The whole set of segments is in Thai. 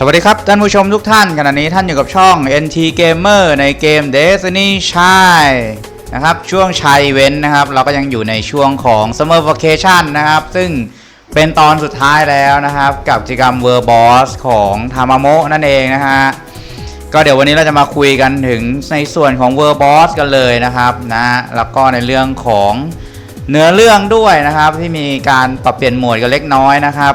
สวัสดีครับ ท่านผู้ชมทุกท่านขณะนี้ท่านอยู่กับช่อง NT Gamer ในเกม Destiny ชายนะครับช่วงชายเว้นนะครับ เราก็ยังอยู่ในช่วงของ Summer Vacation นะครับ ซึ่งเป็นตอนสุดท้ายแล้วนะครับ กับกิจกรรม World Boss ของทามาโมะนั่นเองนะฮะก็เดี๋ยววันนี้เราจะมาคุยกันถึงในส่วนของ World Boss กันเลยนะครับนะแล้วก็ในเรื่องของเนื้อเรื่องด้วยนะครับ ที่มีการปรับเปลี่ยนโหมดกันเล็กน้อยนะครับ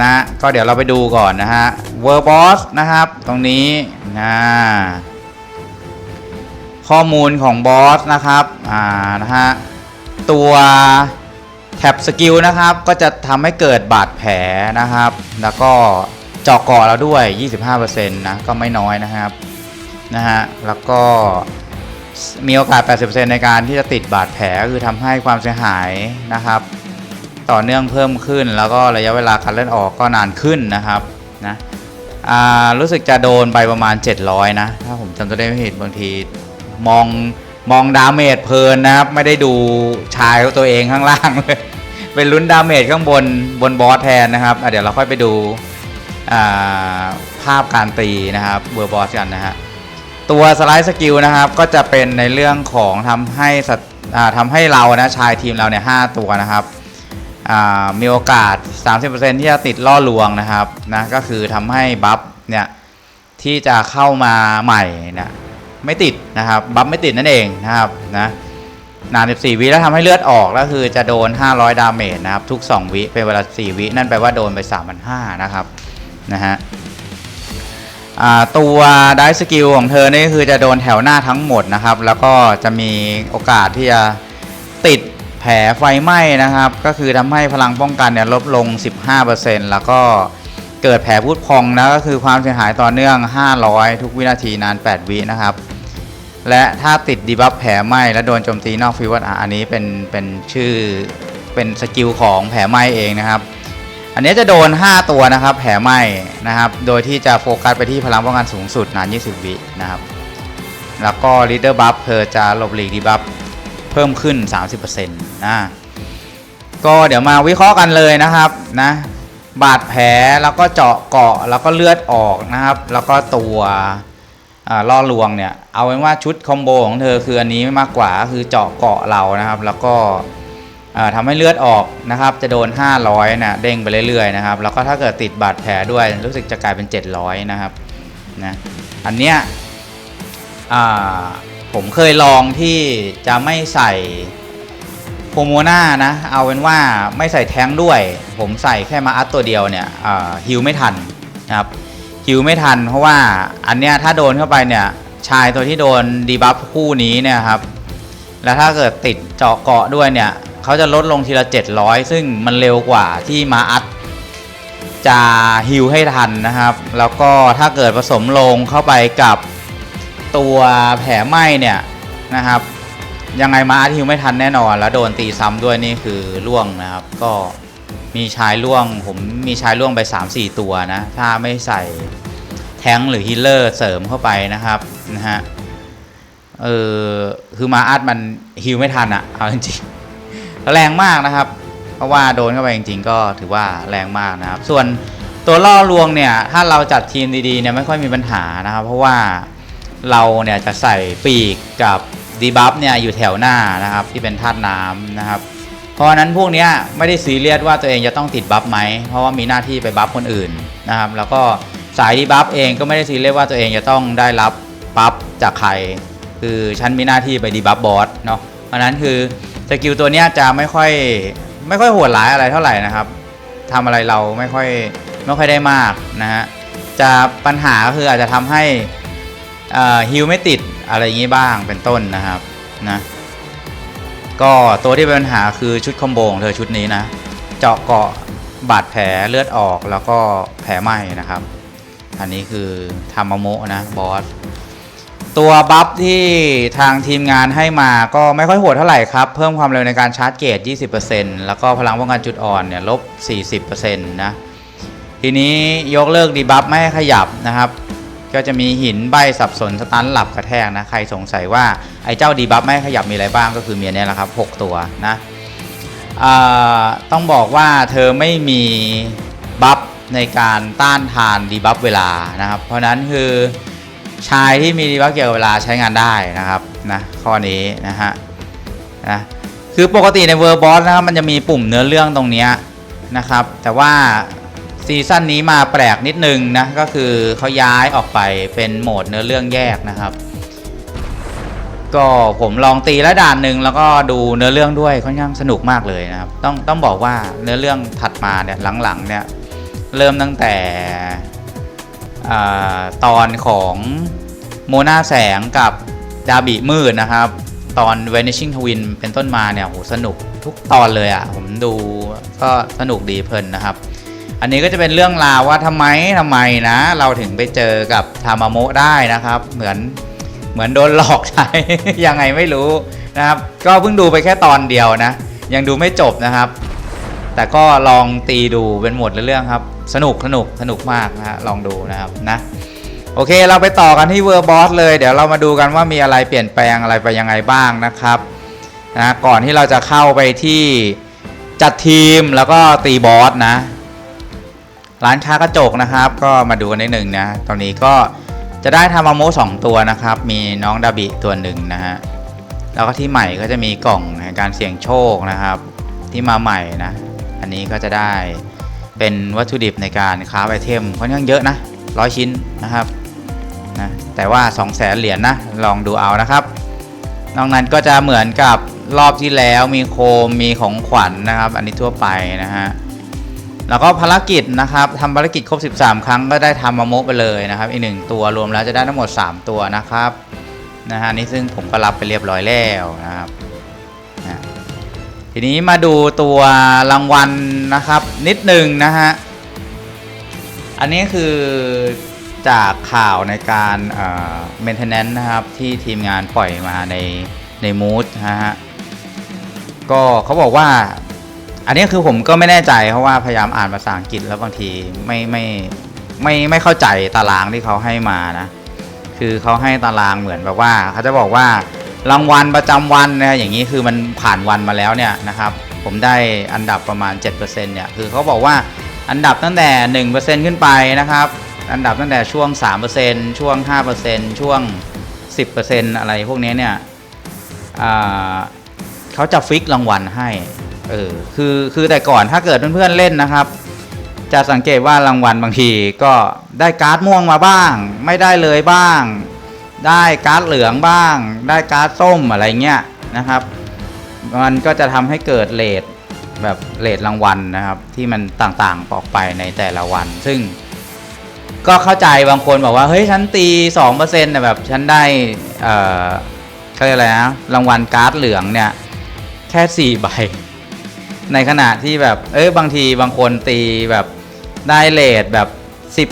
นะก็เดี๋ยวเราไปดูก่อนนะฮะ World Boss นะครับ ตรงนี้นะข้อมูลของบอสนะครับอ่านะฮะตัวแท็บสกิลนะครับ ก็จะทำให้เกิดบาดแผลนะครับ แล้วก็เจาะเกาะเราด้วย 25%นะก็ไม่น้อยนะครับนะฮะแล้วก็มีโอกาส 80%ในการที่จะติดบาดแผลคือทำให้ความเสียหายนะครับ ต่อเนื่องเพิ่มขึ้น แล้วก็ระยะเวลาการเล่นออกก็นานขึ้นนะครับนะรู้สึกจะโดนไปประมาณ 700 นะ ถ้าผมจำตัวได้ไม่ผิดบางทีมองมองดาเมจเพลินนะครับ ไม่ได้ดูชายตัวเองข้างล่างเลยเป็นลุ้นดาเมจข้างบนบนบอสแทนนะครับเดี๋ยวเราค่อยไปดูาภาพการตีนะครับเบอร์บอสกันนะฮะตัวสไลด์สกิลนะครับก็จะเป็นในเรื่องของทำให้ทำให้เรานะชายทีมเราเนี่ยหตัวนะครับ มีโอกาส 30%ที่จะติดล่อลวงนะครับนะก็คือทำให้บัฟเนี่ยที่จะเข้ามาใหม่นะไม่ติดนะครับบัฟไม่ติดนั่นเองนะครับนะนาน 14 วิแล้วทำให้เลือดออกก็คือจะโดน 500 ดาเมจนะครับทุก 2 วิเป็นเวลา 4 วิ นั่นแปลว่าโดนไป 3,500 นะครับนะฮะตัวได้สกิลของเธอนี่คือจะโดนแถวหน้าทั้งหมดนะครับ แล้วก็จะมีโอกาสที่จะติด แผลไฟไหม้นะครับ ก็คือทำให้พลังป้องกันเนี่ยลดลง 15%แล้วก็เกิดแผลพุดพองนะก็คือความเสียหายต่อเนื่อง 500 ทุกวินาทีนาน 8 วินะครับ และถ้าติดดีบัฟแผลไหม้และโดนโจมตีนอกฟิวอะอันนี้เป็นเป็นชื่อเป็นสกิลของแผลไหม้เองนะครับ อันนี้จะโดน 5 ตัวนะครับ แผลไหม้นะครับ โดยที่จะโฟกัสไปที่พลังป้องกันสูงสุดนาน 20 วินะครับ แล้วก็ leader buff เธอจะหลบหลีกดีบัฟ พิ่มขึ้น 30%นะก็เดี๋ยวมาวิเคราะห์กันเลยนะครับนะบาดแผลแล้วก็เจาะเกาะแล้วก็เลือดออกนะครับ แล้วก็ตัวล่อลวงเนี่ยเอาเป็นว่าชุดคอมโบของเธอคืออันนี้มากกว่าคือเจาะเกาะเรานะครับ แล้วก็อ่าทำให้เลือดออกนะครับ จะโดน 500นะเด้งไปเรื่อยๆนะครับ แล้วก็ถ้าเกิดติดบาดแผลด้วยรู้สึกจะกลายเป็น 700 นะครับนะอันเนี้ยอ่า ผมเคยลองที่จะไม่ใส่โพโมนานะ เอาเป็นว่าไม่ใส่แท้งด้วย ผมใส่แค่มาอัดตัวเดียวเนี่ยฮิวไม่ทันนะครับฮิวไม่ทัน เพราะว่าอันเนี้ยถ้าโดนเข้าไปเนี่ยชายตัวที่โดนดีบัฟคู่นี้เนี่ยครับ แล้วถ้าเกิดติดเจาะเกาะด้วยเนี่ยเขาจะลดลงทีละ 700 ซึ่งมันเร็วกว่าที่มาอัดจะฮิวให้ทันนะครับ แล้วก็ถ้าเกิดผสมลงเข้าไปกับ ตัวแผลไหม้เนี่ยนะครับ ยังไงมาอาร์ตฮิวไม่ทันแน่นอน แล้วโดนตีซ้ำด้วยนี่คือล่วงนะครับ ก็มีชายล่วงผมมีชายล่วงไป 3-4 ตัวนะ ถ้าไม่ใส่แท้งหรือฮีลเลอร์เสริมเข้าไปนะครับนะฮะเออคือมาอาร์ตมันฮิวไม่ทันอะเอาจริงๆแรงมากนะครับ เพราะว่าโดนเข้าไปจริงๆ ก็ถือว่าแรงมากนะครับ ส่วนตัวล่อลวงเนี่ย ถ้าเราจัดทีมดีๆเนี่ยไม่ค่อยมีปัญหานะครับ เพราะว่า เราเนี่ยจะใส่ปีกกับดีบัฟเนี่ยอยู่แถวหน้านะครับที่เป็นธาตุน้ำนะครับ เพราะนั้นพวกเนี้ยไม่ได้ซีเรียสว่าตัวเองจะต้องติดบัฟไหมเพราะว่ามีหน้าที่ไปบัฟคนอื่นนะครับแล้วก็สายดีบัฟเองก็ไม่ได้ซีเรียสว่าตัวเองจะต้องได้รับบัฟจากใคร คือฉันมีหน้าที่ไปดีบัฟบอสเนาะเพราะนั้นคือสกิลตัวเนี้ยจะไม่ค่อยไม่ค่อยโหดร้ายอะไรเท่าไหร่นะครับทำอะไรเราไม่ค่อยไม่ค่อยได้มากนะฮะจะปัญหาก็คืออาจจะทำให้ ฮิวไม่ติดอะไรอย่างนี้บ้างเป็นต้นนะครับนะก็ตัวที่เป็นปัญหาคือชุดคอมโบของเธอชุดนี้นะ เจาะเกาะบาดแผลเลือดออกแล้วก็แผลไหม้นะครับ อันนี้คือทามาโมะนะบอสตัวบัฟที่ทางทีมงานให้มาก็ไม่ค่อยโหดเท่าไหร่ครับ เพิ่มความเร็วในการชาร์จเกต 20%แล้วก็พลังป้องกันจุดอ่อนเนี่ยลบ 40%นะ ทีนี้ยกเลิกดีบัฟไม่ให้ขยับนะครับ ก็จะมีหินใบสับสนสตันหลับกระแทกนะ ใครสงสัยว่าไอ้เจ้าดีบัฟไม่ขยับมีอะไรบ้างก็คือเมีอันเนี้ยแหละครับ 6 ตัวนะต้องบอกว่าเธอไม่มีบัฟในการต้านทานดีบัฟเวลานะครับ เพราะนั้นคือชายที่มีดีบัฟเกี่ยวกับเวลาใช้งานได้นะครับนะข้อนี้นะฮะนะคือปกติในเวอร์บอสนะครับมันจะมีปุ่มเนื้อเรื่องตรงนี้นะครับ แต่ว่า ซีซั่นนี้มาแปลกนิดนึงนะ ก็คือเขาย้ายออกไปเป็นโหมดเนื้อเรื่องแยกนะครับ ก็ผมลองตีแล้วด่านหนึ่งแล้วก็ดูเนื้อเรื่องด้วยค่อนข้างสนุกมากเลยนะครับ ต้องต้องบอกว่าเนื้อเรื่องถัดมาเนี่ยหลังๆเนี่ยเริ่มตั้งแต่ตอนของโมนาแสงกับดาบิมืดนะครับ ตอน Vanishing Twin เป็นต้นมาเนี่ยโหสนุกทุกตอนเลยอะ่ะ ผมดูก็สนุกดีเพลินนะครับ อันนี้ก็จะเป็นเรื่องราวว่าทำไมทำไมนะ เราถึงไปเจอกับทามาโมะได้นะครับ เหมือนเหมือนโดนหลอกใช้ ยังไงไม่รู้นะครับ ก็เพิ่งดูไปแค่ตอนเดียวนะ ยังดูไม่จบนะครับ แต่ก็ลองตีดูเป็นหมวดเรื่องครับ สนุกสนุกสนุกมากนะฮะลองดูนะครับนะโอเคเราไปต่อกันที่เวอร์บอสเลยเดี๋ยวเรามาดูกันว่ามีอะไรเปลี่ยนแปลงอะไรไปยังไงบ้างนะครับนะก่อนที่เราจะเข้าไปที่จัดทีมแล้วก็ตีบอสนะ ร้านค้ากระจกนะครับ ก็มาดูกันนิดหนึ่งนะตอนนี้ก็จะได้ทามาโมสองตัวนะครับ มีน้องดาบิตัวหนึ่งนะฮะแล้วก็ที่ใหม่ก็จะมีกล่องในการเสี่ยงโชคนะครับ ที่มาใหม่นะ อันนี้ก็จะได้เป็นวัตถุดิบในการค้าไอเทมค่อนข้างเยอะนะร้อยชิ้นนะครับนะแต่ว่า 2 0 0แสนเหรียญนะลองดูเอานะครับ นอกนั้นก็จะเหมือนกับรอบที่แล้วมีโคมมีของขวัญนนะครับ อันนี้ทั่วไปนะฮะ แล้วก็ภารกิจนะครับทำภารกิจครบ 13 ครั้งก็ได้ทำมาโมะไปเลยนะครับอีกหนึ่งตัวรวมแล้วจะได้ทั้งหมด 3 ตัวนะครับนะฮะนี่ซึ่งผมก็รับไปเรียบร้อยแล้วนะครับนะทีนี้มาดูตัวรางวัลนะครับนิดหนึ่งนะฮะอันนี้คือจากข่าวในการเมนเทนแนนซ์นะครับที่ทีมงานปล่อยมาในในมูดนะฮะก็เขาบอกว่า อันนี้คือผมก็ไม่แน่ใจเพราะว่าพยายามอ่านภาษาอังกฤษแล้วบางทีไม่ไม่ไม่ไม่เข้าใจตารางที่เขาให้มานะ คือเขาให้ตารางเหมือนแบบว่าเขาจะบอกว่ารางวัลประจำวันนะอย่างนี้คือมันผ่านวันมาแล้วเนี่ยนะครับ ผมได้อันดับประมาณ 7%เนี่ยคือเขาบอกว่าอันดับตั้งแต่ 1%ขึ้นไปนะครับ อันดับตั้งแต่ช่วง 3%ช่วง 5%ช่วง 10%อะไรพวกนี้เนี่ยเขาจะฟิกรางวัลให้ เออคือคือแต่ก่อนถ้าเกิดเพื่อนๆเล่นนะครับ จะสังเกตว่ารางวัลบางทีก็ได้การ์ดม่วงมาบ้าง ไม่ได้เลยบ้าง ได้การ์ดเหลืองบ้าง ได้การ์ดส้มอะไรเงี้ยนะครับ มันก็จะทำให้เกิดเลทแบบเลทรางวัลนะครับ ที่มันต่างๆออกไปในแต่ละวัน ซึ่งก็เข้าใจบางคนบอกว่าเฮ้ยฉันตี2%แต่แบบฉันได้เอ่อเขาเรียกอะไรนะรางวัลการ์ดเหลืองเนี่ยแค่สี่ใบ ในขณะที่แบบ เอ้ยบางทีบางคนตีแบบได้เลทแบบ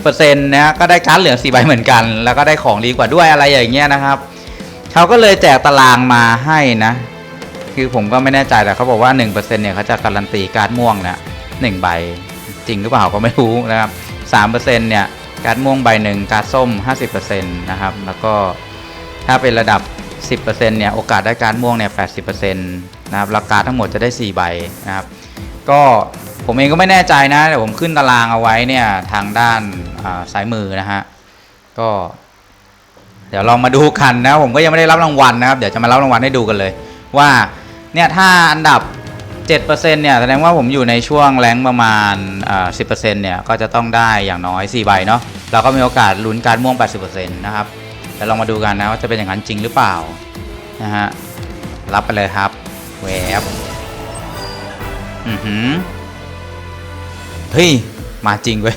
10%นะก็ได้การ์ดเหลือง4ใบเหมือนกัน แล้วก็ได้ของดีกว่าด้วยอะไรอย่างเงี้ยนะครับเขาก็เลยแจกตารางมาให้นะ คือผมก็ไม่แน่ใจแต่เขาบอกว่า 1%เนี่ยเขาจะการันตีการ์ดม่วงนะหนึ่งใบจริงหรือเปล่าก็ไม่รู้นะครับ3%เนี่ยการ์ดม่วงใบหนึ่งการ์ดส้ม 50%นะครับแล้วก็ถ้าเป็นระดับ 10%เนี่ยโอกาสได้การ์ดม่วงเนี่ย80% นะครับราคาทั้งหมดจะได้ 4 ใบนะครับก็ผมเองก็ไม่แน่ใจนะเดี๋ยวผมขึ้นตารางเอาไว้เนี่ยทางด้านอ่าซ้ายมือนะฮะก็ เดี๋ยวลองมาดูกันนะผมก็ยังไม่ได้รับรางวัลนะครับเดี๋ยวจะมารับรางวัลให้ดูกันเลย ว่าเนี่ยถ้าอันดับ 7%เนี่ยแสดงว่าผมอยู่ในช่วงแรงประมาณ 10%เนี่ยก็จะต้องได้อย่างน้อย 4 ใบเนาะเราก็มีโอกาสลุ้นการม่วง 80%นะครับเดี๋ยวลองมาดูกันนะว่าจะเป็นอย่างนั้นจริงหรือเปล่านะฮะรับไปเลยครับ แวบอือหือเฮ้ย มาจริงเว้ย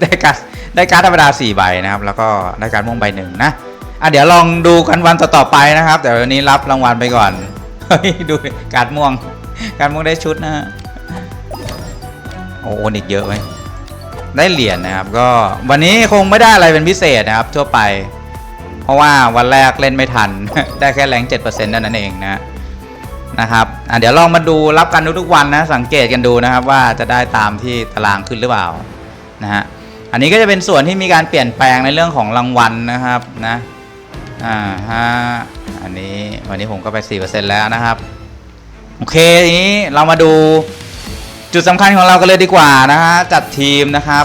ได้การดได้การดธรรมดา4ใบนะครับ แล้วก็ได้การดม่วงใบหนึ่งนะอะเดี๋ยวลองดูกันวันต่อๆไปนะครับ แต่วันนี้รับรางวัลไปก่อนเฮ้ยดูดิการดม่วง การดม่วงได้ชุดนะฮะโอ้โหอีกเยอะไหมได้เหรียญนะครับ ก็วันนี้คงไม่ได้อะไรเป็นพิเศษนะครับ ทั่วไป เพราะว่าวันแรกเล่นไม่ทัน ได้แค่แรง7%เท่านั้นเองนะ นะครับเดี๋ยวลองมาดูรับกันทุกๆวันนะสังเกตกันดูนะครับว่าจะได้ตามที่ตารางขึ้นหรือเปล่านะฮะอันนี้ก็จะเป็นส่วนที่มีการเปลี่ยนแปลงในเรื่องของรางวัลนะครับนะอ่าฮะอันนี้วันนี้ผมก็ไป 4%แล้วนะครับโอเคทีนี้เรามาดูจุดสำคัญของเรากันเลยดีกว่านะฮะจัดทีมนะครับ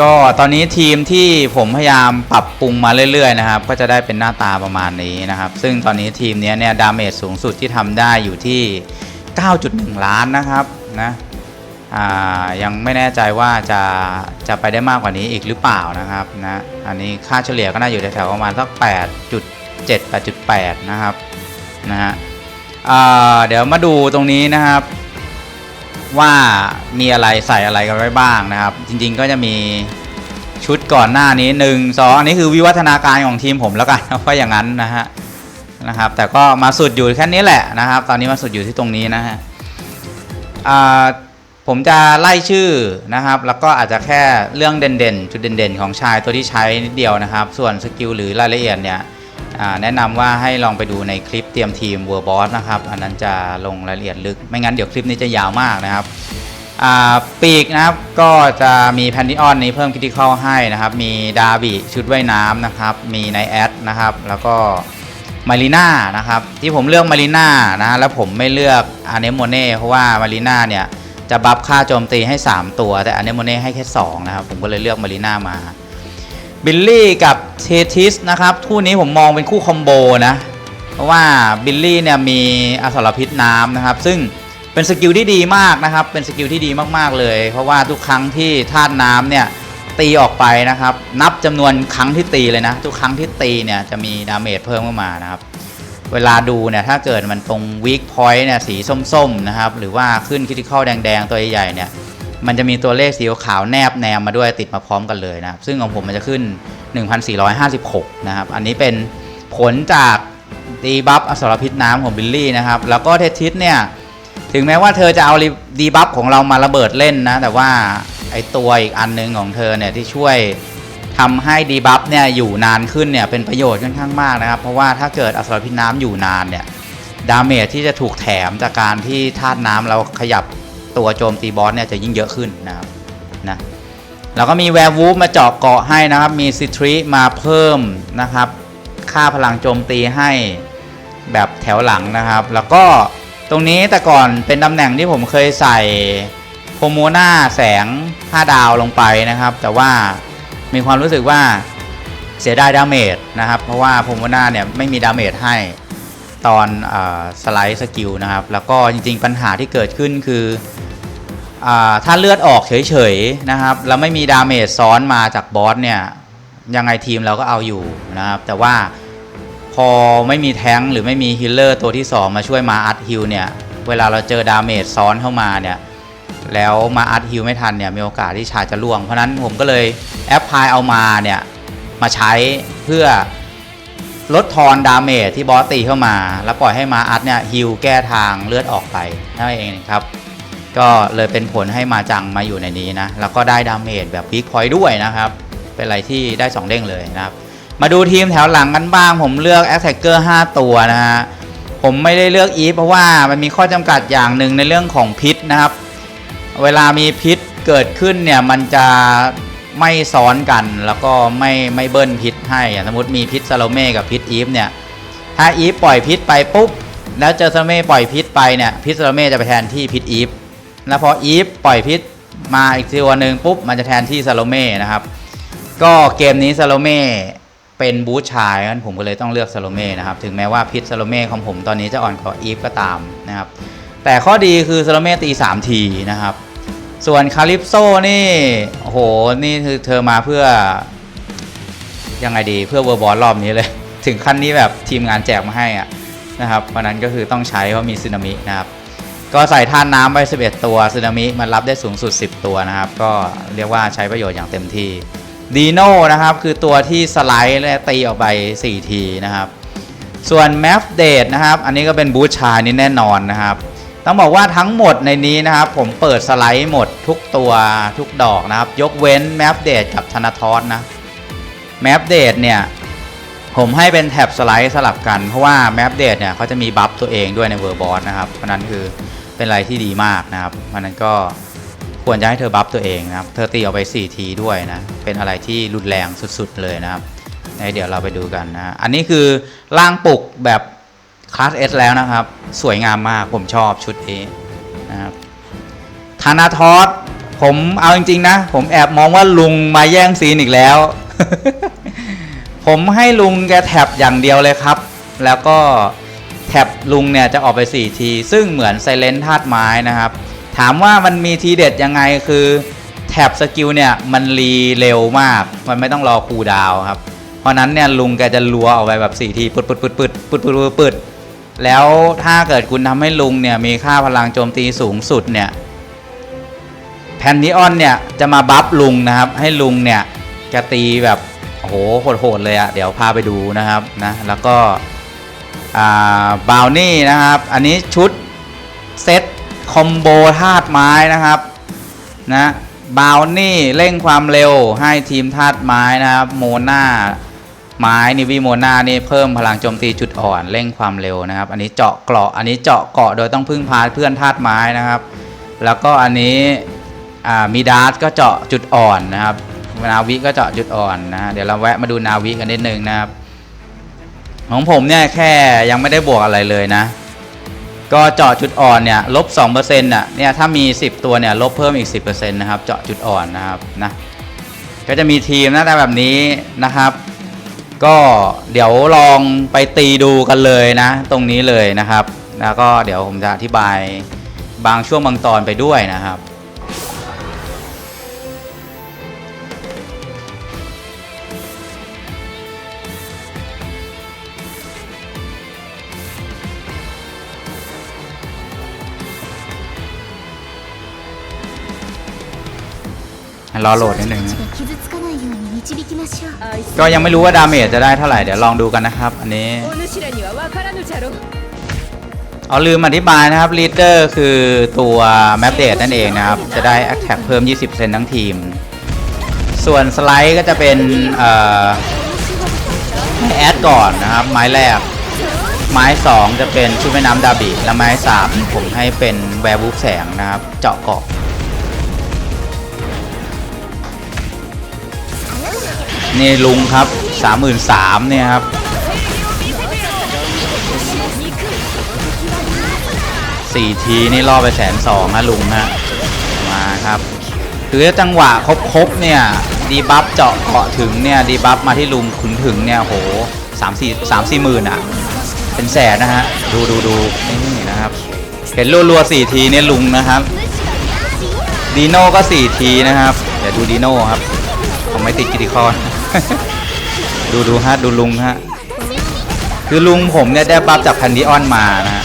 ก็ตอนนี้ทีมที่ผมพยายามปรับปรุงมาเรื่อยๆนะครับ ก็จะได้เป็นหน้าตาประมาณนี้นะครับ ซึ่งตอนนี้ทีมนี้เนี่ยดาเมจสูงสุดที่ทำได้อยู่ที่ 9.1 ล้านนะครับนะยังไม่แน่ใจว่าจะจะไปได้มากกว่านี้อีกหรือเปล่านะครับนะอันนี้ค่าเฉลี่ยก็น่าอยู่แถวๆประมาณสัก 8.7 8.8 นะครับนะฮะเดี๋ยวมาดูตรงนี้นะครับ ว่ามีอะไรใส่อะไรกันไว้บ้างนะครับ จริงๆก็จะมีชุดก่อนหน้านี้1 2อันนี้คือวิวัฒนาการของทีมผมแล้วกันว่าอย่างนั้นนะฮะนะครับ แต่ก็มาสุดอยู่แค่นี้แหละนะครับ ตอนนี้มาสุดอยู่ที่ตรงนี้นะฮะผมจะไล่ชื่อนะครับ แล้วก็อาจจะแค่เรื่องเด่นๆ จุดเด่นๆ ของชายตัวที่ใช้นิดเดียวนะครับ ส่วนสกิลหรือรายละเอียดเนี่ย แนะนำว่าให้ลองไปดูในคลิปเตรียมทีม World Boss นะครับ อันนั้นจะลงรายละเอียดลึก ไม่งั้นเดี๋ยวคลิปนี้จะยาวมากนะครับปีกนะครับก็จะมีแพนดิออนนี้เพิ่มคิติคอลให้นะครับ มีดาบิชุดว่ายน้ำนะครับ มีไนแอดนะครับ แล้วก็มารีน่านะครับ ที่ผมเลือกมารีน่านะแล้วผมไม่เลือกอาเนโมเน่เพราะว่ามารีน่าเนี่ยจะบัฟค่าโจมตีให้ 3 ตัว แต่อาเนโมเน่ให้แค่2นะครับผมก็เลยเลือกมารีน่ามา บิลลี่กับเททิสนะครับคู่นี้ผมมองเป็นคู่คอมโบนะเพราะว่าบิลลี่เนี่ยมีอสรพิษน้ำนะครับ ซึ่งเป็นสกิลที่ดีมากนะครับ เป็นสกิลที่ดีมากๆเลย เพราะว่าทุกครั้งที่ธาตุน้ำเนี่ยตีออกไปนะครับ นับจำนวนครั้งที่ตีเลยนะ ทุกครั้งที่ตีเนี่ยจะมีดาเมจเพิ่มเข้ามานะครับ เวลาดูเนี่ยถ้าเกิดมันตรงวีคพอยต์เนี่ยสีส้มๆนะครับ หรือว่าขึ้นคริติคอลแดงๆ ตัวใหญ่ๆเนี่ย มันจะมีตัวเลขสีขาวแนบแนมมาด้วยติดมาพร้อมกันเลยนะครับ ซึ่งของผมมันจะขึ้น 1456 นะครับ อันนี้เป็นผลจากดีบัฟอสรพิษน้ำของบิลลี่นะครับ แล้วก็เทสทิสเนี่ย ถึงแม้ว่าเธอจะเอาดีบัฟของเรามาระเบิดเล่นนะ แต่ว่าไอตัวอีกอันหนึงของเธอเนี่ยที่ช่วยทำให้ดีบัฟเนี่ยอยู่นานขึ้นเนี่ยเป็นประโยชน์ค่อนข้างมากนะครับ เพราะว่าถ้าเกิดอสรพิษน้ำอยู่นานเนี่ยดาเมจที่จะถูกแถมจากการที่ธาตุน้ำเราขยับ ตัวโจมตีบอสเนี่ยจะยิ่งเยอะขึ้นนะครับนะแล้วก็มีแวร์วูฟมาเจาะเกาะให้นะครับ มีซิทริมาเพิ่มนะครับ ค่าพลังโจมตีให้แบบแถวหลังนะครับ แล้วก็ตรงนี้แต่ก่อนเป็นตำแหน่งที่ผมเคยใส่โพโมนาแสง 5 ดาวลงไปนะครับ แต่ว่ามีความรู้สึกว่าเสียดายดาเมจนะครับ เพราะว่าโพโมนาเนี่ยไม่มีดาเมจให้ตอนอสไลด์สกิลนะครับ แล้วก็จริงๆปัญหาที่เกิดขึ้นคือ ถ้าเลือดออกเฉยๆนะครับแล้วไม่มีดาเมจซ้อนมาจากบอสเนี่ยยังไงทีมเราก็เอาอยู่นะครับ แต่ว่าพอไม่มีแท้งหรือไม่มีฮิลเลอร์ตัวที่ 2 มาช่วยมาอัดฮิลเนี่ยเวลาเราเจอดาเมจซ้อนเข้ามาเนี่ยแล้วมาอัดฮิลไม่ทันเนี่ยมีโอกาสที่ชาจะล่วง เพราะนั้นผมก็เลยแอปพลายเอามาเนี่ยมาใช้เพื่อลดทอนดาเมจที่บอสตีเข้ามา แล้วปล่อยให้มาอัดเนี่ยฮิลแก้ทางเลือดออกไปนั่นเองครับ ก็เลยเป็นผลให้มาจังมาอยู่ในนี้นะ แล้วก็ได้ดาเมจแบบพีคพอยด้วยนะครับ เป็นอะไรที่ได้ 2 เด้งเลยนะครับ มาดูทีมแถวหลังกันบ้าง ผมเลือก a t t a c k e r 5ตัวนะฮะ ผมไม่ได้เลือกอีฟเพราะว่ามันมีข้อจำกัดอย่างหนึ่งในเรื่องของพิษนะครับ เวลามีพิษเกิดขึ้นเนี่ยมันจะไม่ซ้อนกันแล้วก็ไม่ไม่เบิ้ลพิษให้สมมติมีพิษซาโลเม่กับพิษอีฟเนี่ยถ้าอีฟปล่อยพิษไปปุ๊บแล้วเจอซาโลเม่ปล่อยพิษไปเนี่ยพิษซาโลเม่จะไปแทนที่พิษอีฟ แล้วพออีฟปล่อยพิษมาอีกตัวหนึ่งปุ๊บมันจะแทนที่ซาโลเม่นะครับ ก็เกมนี้ซาโลเม่เป็นบูชชายงั้นผมก็เลยต้องเลือกซาโลเม่นะครับ ถึงแม้ว่าพิษซาโลเม่ของผมตอนนี้จะอ่อนกว่าอีฟก็ตามนะครับ แต่ข้อดีคือซาโลเม่ตี 3 ทีนะครับ ส่วนคาลิปโซนี่โอ้โห นี่คือเธอมาเพื่อ ยังไงดีเพื่อเวอร์บอลรอบนี้เลย ถึงขั้นนี้แบบทีมงานแจกมาให้อะนะครับ เพราะนั้นก็คือต้องใช้เพราะมีสึนามินะครับ ก็ใส่ท่านน้ำไป11 ตัวสึนามิมันรับได้สูงสุด 10 ตัวนะครับ ก็เรียกว่าใช้ประโยชน์อย่างเต็มที่ดีโน่นะครับคือตัวที่สไลด์และตีออกไป 4 ทีนะครับ ส่วนแมฟเดทนะครับ อันนี้ก็เป็นบูชานี่แน่นอนนะครับ ต้องบอกว่าทั้งหมดในนี้นะครับ ผมเปิดสไลด์หมดทุกตัวทุกดอกนะครับ ยกเว้นแมฟเดทกับธนาทอสนะแมฟเดทเนี่ยผมให้เป็นแท็บสไลด์สลับกัน เพราะว่าแมปเดตเนี่ยเขาจะมีบัฟตัวเองด้วยในเวอร์บอสนะครับ เพราะนั้นคือ เป็นอะไรที่ดีมากนะครับเพราะนั้นก็ควรจะให้เธอบัฟตัวเองนะครับ เธอตีออกไป 4 ทีด้วยนะ เป็นอะไรที่รุนแรงสุดๆเลยนะครับเดี๋ยวเราไปดูกันนะ อันนี้คือร่างปลุกแบบคลาส S แล้วนะครับ สวยงามมากผมชอบชุดนี้นะครับธานาทอสผมเอาจริงๆนะ ผมแอบมองว่าลุงมาแย่งซีนอีกแล้ว ผมให้ลุงแกแท็บอย่างเดียวเลยครับ แล้วก็ ท็บลุงเนี่ยจะออกไป 4 ที ซึ่งเหมือนไซเลนธาตุไม้นะครับ ถามว่ามันมีทีเด็ดยังไงคือแท็บสกิลเนี่ยมันรีเร็วมาก มันไม่ต้องรอคูดาวครับ เพราะนั้นเนี่ยลุงแกจะรัวออกไปแบบ 4 ทีปุดปุดปุดปุดปุดปุดปุดแล้วถ้าเกิดคุณทำให้ลุงเนี่ยมีค่าพลังโจมตีสูงสุดเนี่ยแพนนิออนเนี่ยจะมาบัฟลุงนะครับ ให้ลุงเนี่ยจะตีแบบโอ้โหโหดๆเลยอะเดี๋ยวพาไปดูนะครับนะแล้วก็ บาวนี่นะครับ อันนี้ชุดเซตคอมโบธาตุไม้นะครับนะบาวนี่เร่งความเร็วให้ทีมธาตุไม้นะครับโมนาไม้นิวีโมนานี่เพิ่มพลังโจมตีจุดอ่อนเร่งความเร็วนะครับ อันนี้เจาะเกราะอันนี้เจาะเกาะโดยต้องพึ่งพาเพื่อนธาตุไม้นะครับ แล้วก็อันนี้มีดาร์ตก็เจาะจุดอ่อนนะครับนาวิก็เจาะจุดอ่อนนะเดี๋ยวเราแวะมาดูนาวิกันนิดนึงนะครับ ของผมเนี่ยแค่ยังไม่ได้บวกอะไรเลยนะ ก็เจาะจุดอ่อนเนี่ยลบ2%น่ะเนี่ยถ้ามี 10 ตัวเนี่ยลบเพิ่มอีก 10%นะครับเจาะจุดอ่อนนะครับนะก็จะมีทีมหน้าตาแบบนี้นะครับ ก็เดี๋ยวลองไปตีดูกันเลยนะ ตรงนี้เลยนะครับ แล้วก็เดี๋ยวผมจะอธิบายบางช่วงบางตอนไปด้วยนะครับ รอโหลดนิดนึงก็ยังไม่รู้ว่าดาเมจจะได้เท่าไหร่ เดี๋ยวลองดูกันนะครับ อันนี้ เอาลืมอธิบายนะครับลีดเดอร์คือตัวแมปเดตนั่นเองนะครับ จะได้แอคแท็กเพิ่ม 20%ทั้งทีม ส่วนสไลด์ก็จะเป็นแอดก่อนนะครับ ไม้แรก ไม้ 2 จะเป็นชุดแม่น้ำดาบีและไม้ 3 ผมให้เป็นแวร์บูฟแสงนะครับ เจาะเกาะ นี่ลุงครับ33,000เนี่ยครับสี่ทีนี่ล่อไปแสนสองนะลุงฮะมาครับคือจังหวะครบๆเนี่ยดีบัฟเจาะเกาะถึงเนี่ยดีบัฟมาที่ลุงขุนถึงเนี่ยโหสามสี่สามสี่หมื่นอะ เป็นแสนนะฮะดูดูดูนี่นะครับ เห็นรัวๆสี่ทีเนี่ยลุงนะครับดีโน่ก็สี่ทีนะครับเดี๋ยวดูดีโน่ครับผมไม่ติดกิติคอน ดูดูฮะดูลุงฮะคือลุงผมเนี่ยได้บัฟจากพันดิออนมานะฮะ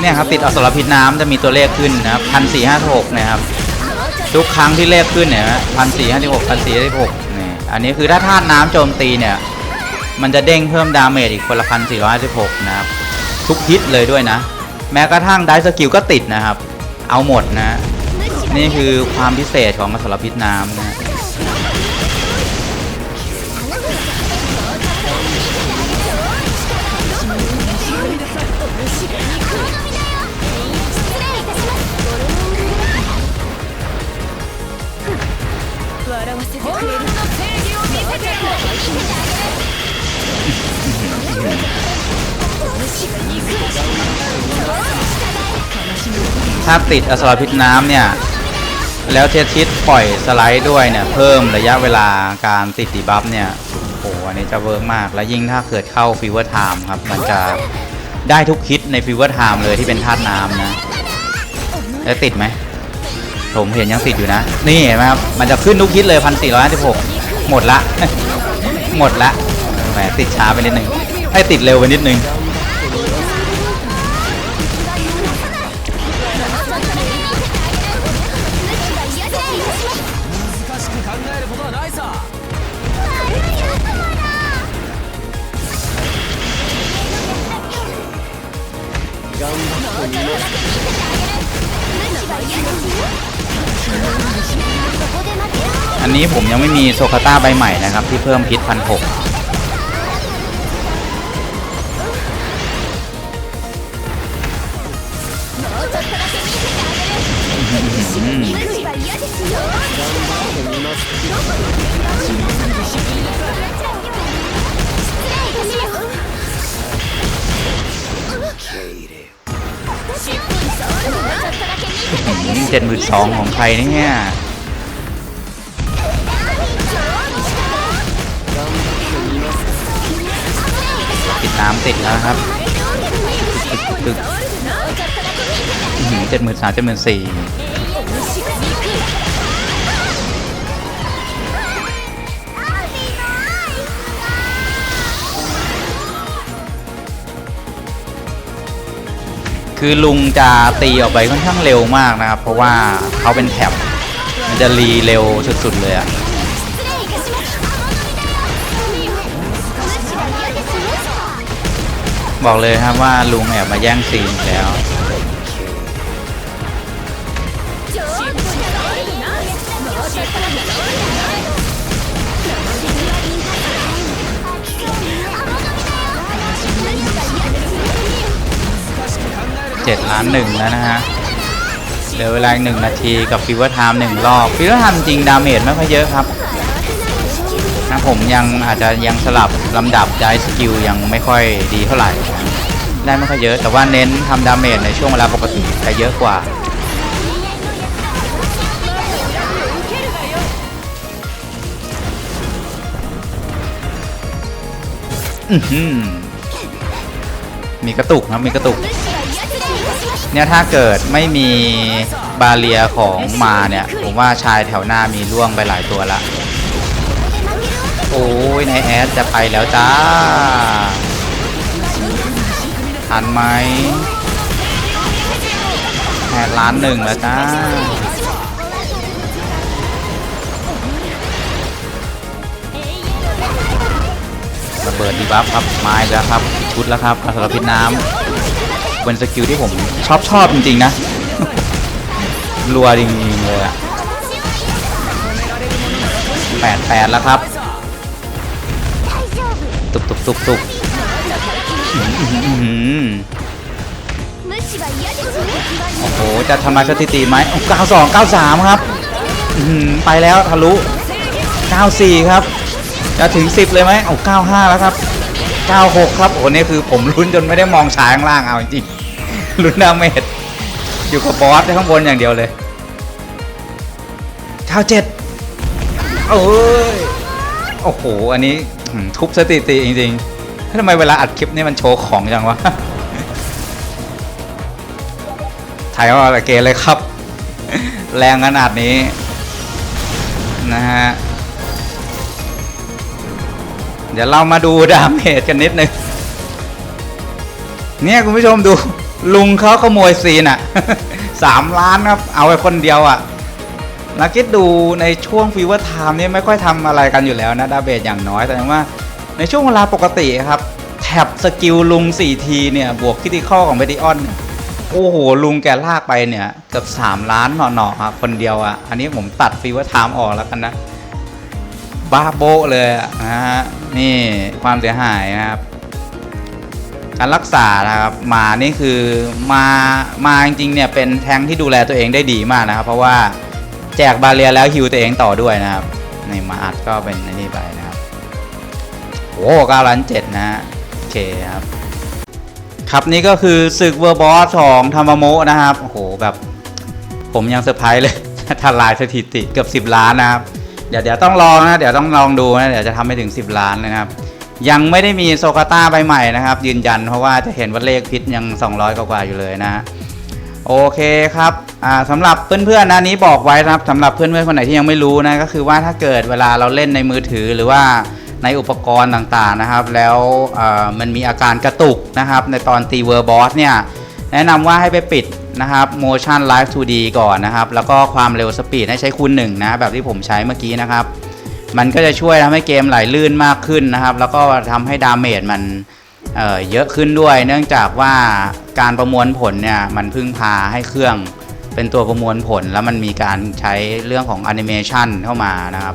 เนี่ยครับติดอสรพิษน้ำจะมีตัวเลขขึ้นนะครับพันสี่ห้าหกนะครับทุกครั้งที่เลขขึ้นเนี่ยพันสี่ห้าหกพันสี่ห้าหกเนี่ยอันนี้คือถ้าธาตุน้ำโจมตีเนี่ยมันจะเด้งเพิ่มดาเมจอีกคนละพันสี่ร้อยห้าสิบหกนะครับทุกฮิตเลยด้วยนะ แม้กระทั่งได้สกิลก็ติดนะครับ เอาหมดนะ นี่คือความพิเศษของอสลพิษน้ำนะ ถ้าติดอสรพิษน้ำเนี่ย แล้วเททิสปล่อยสไลด์ด้วยเนี่ย เพิ่มระยะเวลาการติดดีบัฟเนี่ยโอ้โหอันนี้จะเวิร์กมาก แล้วยิ่งถ้าเกิดเข้าฟีเวอร์ไทม์ครับ มันจะได้ทุกฮิตในฟีเวอร์ไทม์เลยที่เป็นธาตุน้ำนะ แล้วติดไหม ผมเห็นยังติดอยู่นะ นี่เห็นไหมครับ มันจะขึ้นทุกฮิตเลยพันสี่ร้อยห้าสิบหกหมดละ หมดละแหมติดช้าไปนิดนึงให้ติดเร็วไปนิดนึง อันนี้ผมยังไม่มีโซคาต้าใบใหม่นะครับ ที่เพิ่มพิษพันหกเจ็ดหมื่นสองของใครเนี่ย ติดน้ำติดแล้วครับตึกเจ็ดหมื่นสามเจ็ดหมื่นสี่คือลุงจะตีออกไปค่อนข้างเร็วมากนะครับ เพราะว่าเขาเป็นแท็บมันจะรีเร็วสุดๆเลยอะ บอกเลยครับว่าลุงแอบมาแย่งซีนแล้ว เจ็ดล้านหนึ่งแล้วนะฮะเหลือเวลาอีกหนึ่งนาทีกับฟิวเวอร์ไทม์หนึ่งรอบฟิวเวอร์ไทม์จริงดาเมจไม่ค่อยเยอะครับ นะผมยังอาจจะยังสลับลำดับย้ายสกิลยังไม่ค่อยดีเท่าไหร่ได้ไม่ค่อยเยอะแต่ว่าเน้นทำดาเมจในช่วงเวลาปกติจะเยอะกว่ามีกระตุกนะมีกระตุก เนี่ยถ้าเกิดไม่มีบาเรียของมาเนี่ย ผมว่าชายแถวหน้ามีล่วงไปหลายตัวละ โอ้ยนายแอดจะไปแล้วจ้า ทันไหมแปดล้านหนึ่งแล้วจ้าระเบิดดีบัฟครับไม้แล้วครับชุดแล้วครับอัศรพิษน้ำเป็นสกิลที่ผมชอบชอบจริงๆนะรัวจริงๆเลยอะแปดแปดแล้วครับ ตุกตุกตุกตุกอื้อหืออื้อหือโอ้โห จะทำลายสถิติไหมเก้าสองก้าสามครับไปแล้วทะลุเก้าสี่ครับ จะถึงสิบเลยไหมโอ้เก้าห้าแล้วครับเก้าหกครับ โอ้นี่คือผมลุ้นจนไม่ได้มองชายข้างล่างเอาจริงลุ้นดาเมจอยู่กับบอสข้างบนอย่างเดียวเลยเก้าเจ็ดโอ้ย โอ้โห อันนี้ ทุบสถิติจริงๆทำไมเวลาอัดคลิปนี่มันโชว์ของจังวะ ถ่ายเอาอะไรเกเลยครับ แรงขนาดนี้ นะฮะ เดี๋ยวเรามาดูดาเมจกันนิดนึง เนี่ยคุณผู้ชมดู ลุงเขาขโมยซีนอะสามล้านครับ เอาไปคนเดียวอะแล้วคิดดูในช่วงฟีเวอร์ไทม์นี่ไม่ค่อยทำอะไรกันอยู่แล้วนะดาเบจอย่างน้อยแต่ว่าในช่วงเวลาปกติครับแท็บสกิลลุง 4 ทีเนี่ย บวกคิติคอของเบดิออนโอ้โห ลุงแกลากไปเนี่ยเกือบ3 ล้านหน่อๆครับคนเดียวอะอันนี้ผมตัดฟีเวอร์ไทม์ออกแล้วกันนะบ้าโบเลยนะฮะนี่ความเสียหายนะครับการรักษานะครับมานี่คือมามาจริงๆเนี่ยเป็นแทงที่ดูแลตัวเองได้ดีมากนะครับ เพราะว่า แจกบาเรียแล้วฮิวตัวเองต่อด้วยนะครับ ในมาอัดก็เป็นนนี่ไปนะครับโอ้เก้าล้านเจ็ดนะโอเคครับ ครับนี่ก็คือศึกเวอร์บอสของธรรมโมนะครับโอ้โหแบบผมยังเซอร์ไพรส์เลยทลายสถิติเกือบ10 ล้านนะครับ เดี๋ยวเดี๋ยวต้องลองนะเดี๋ยวต้องลองดูนะเดี๋ยวจะทำให้ถึง 10 ล้านเลยนะครับ ยังไม่ได้มีโซกาต้าใบใหม่นะครับ ยืนยันเพราะว่าจะเห็นว่าเลขพิษยัง 200 กว่าอยู่เลยนะ โอเคครับ อ่าสำหรับเพื่อนๆนะนี้บอกไว้นะครับสำหรับเพื่อนๆคนไหนที่ยังไม่รู้นะก็คือว่าถ้าเกิดเวลาเราเล่นในมือถือหรือว่าในอุปกรณ์ต่างๆนะครับ แล้วมันมีอาการกระตุกนะครับ ในตอนตีเวอร์บอสเนี่ยแนะนำว่าให้ไปปิดนะครับ motion live 2D ก่อนนะครับ แล้วก็ความเร็วสปีดให้ใช้คูณ1นะแบบที่ผมใช้เมื่อกี้นะครับ มันก็จะช่วยทำให้เกมไหลลื่นมากขึ้นนะครับ แล้วก็ทำให้ดาเมจมันเเยอะขึ้นด้วย เนื่องจากว่าการประมวลผลเนี่ยมันพึ่งพาให้เครื่อง เป็นตัวประมวลผลแล้วมันมีการใช้เรื่องของแอนิเมชันเข้ามานะครับ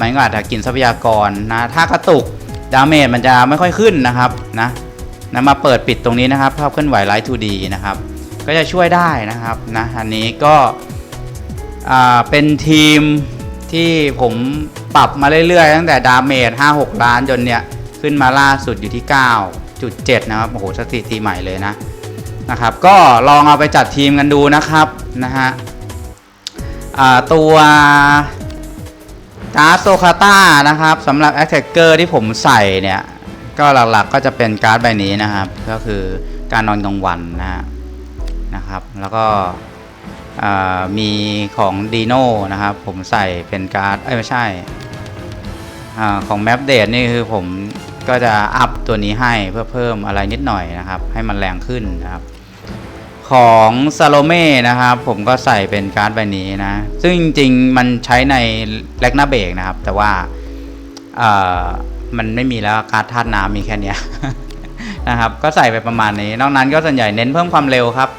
มันก็อาจจะกินทรัพยากรนะถ้ากระตุกดาเมจมันจะไม่ค่อยขึ้นนะครับนะนะมาเปิดปิดตรงนี้นะครับภาพเคลื่อนไหวไลท์ 2D นะครับ ก็จะช่วยได้นะครับนะอันนี้ก็เป็นทีมที่ผมปรับมาเรื่อยๆ ตั้งแต่ดาเมจ5-6 ล้านจนเนี่ย ขึ้นมาล่าสุดอยู่ที่ 9.7 นะครับ โอ้โหสถิติใหม่เลยนะนะครับ ก็ลองเอาไปจัดทีมกันดูนะครับนะฮะตัวการ์ดโซคาต้านะครับสำหรับ a t t a c k e r ที่ผมใส่เนี่ย ก็หลักๆก็จะเป็นการ์ดใบนี้นะครับ ก็คือการนอนกลางวันนะฮะนะครับ แล้วก็มีของดีโนนะครับ ผมใส่เป็นการ์ดเอ้ยไม่ใช่อของแมปเดตนี่คือผมก็จะอัพตัวนี้ให้เพื่อเพิ่มอะไรนิดหน่อยนะครับ ให้มันแรงขึ้นนะครับ ของซาโลเม่นะครับ ผมก็ใส่เป็นการ์ดใบนี้นะ ซึ่งจริงๆ มันใช้ในแลกนาเบกนะครับ แต่ว่าเอ่อมันไม่มีแล้วการ์ดธาตุน้ำมีแค่นี้นะครับ ก็ใส่ไปประมาณนี้ นอกนั้นก็ส่วนใหญ่เน้นเพิ่มความเร็วครับ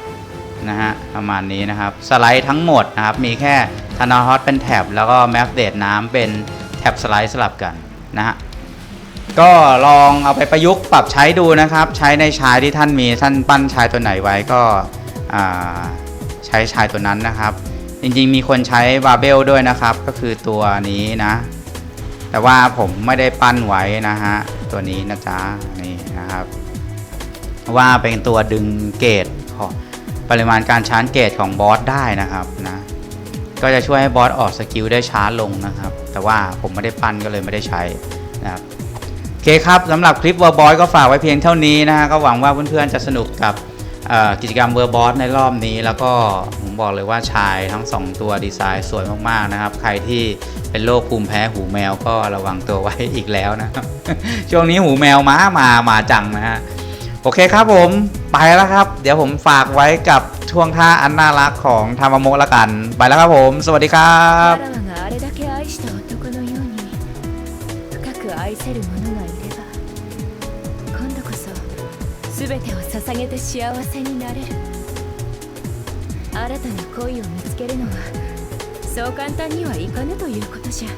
นะฮะประมาณนี้นะครับ สไลด์ทั้งหมดนะครับ มีแค่ธนาฮอตเป็นแท็บแล้วก็แมปเดตน้ำเป็นแท็บสไลด์สลับกันนะฮะก็ลองเอาไปประยุกต์ปรับใช้ดูนะครับ ใช้ในชายที่ท่านมีท่านปั้นชายตัวไหนไว้ก็ ใช้ชายตัวนั้นนะครับ จริงๆมีคนใช้บาเบลด้วยนะครับ ก็คือตัวนี้นะ แต่ว่าผมไม่ได้ปั้นไว้นะฮะตัวนี้นะจ๊ะนี่นะครับ ว่าเป็นตัวดึงเกรดของปริมาณการชาร์จเกรดของบอสได้นะครับนะก็จะช่วยให้บอสออกสกิลได้ช้าลงนะครับ แต่ว่าผมไม่ได้ปั้นก็เลยไม่ได้ใช้นะครับโอเคครับสำหรับคลิปวอร์บอยก็ฝากไว้เพียงเท่านี้นะฮะก็หวังว่าเพื่อนๆจะสนุกกับ กิจกรรมเวอร์บอสในรอบนี้ แล้วก็ผมบอกเลยว่าชายทั้ง 2 ตัวดีไซน์สวยมากๆนะครับ ใครที่เป็นโรคภูมิแพ้หูแมวก็ระวังตัวไว้อีกแล้วนะครับ ช่วงนี้หูแมวมามามาจังนะฮะโอเคครับผมไปแล้วครับ เดี๋ยวผมฝากไว้กับช่วงท่าอันน่ารักของทามโมละกัน ไปแล้วครับผม สวัสดีครับ 全てを捧げて幸せになれる。新たな恋を見つけるのはそう簡単にはいかぬということじゃ。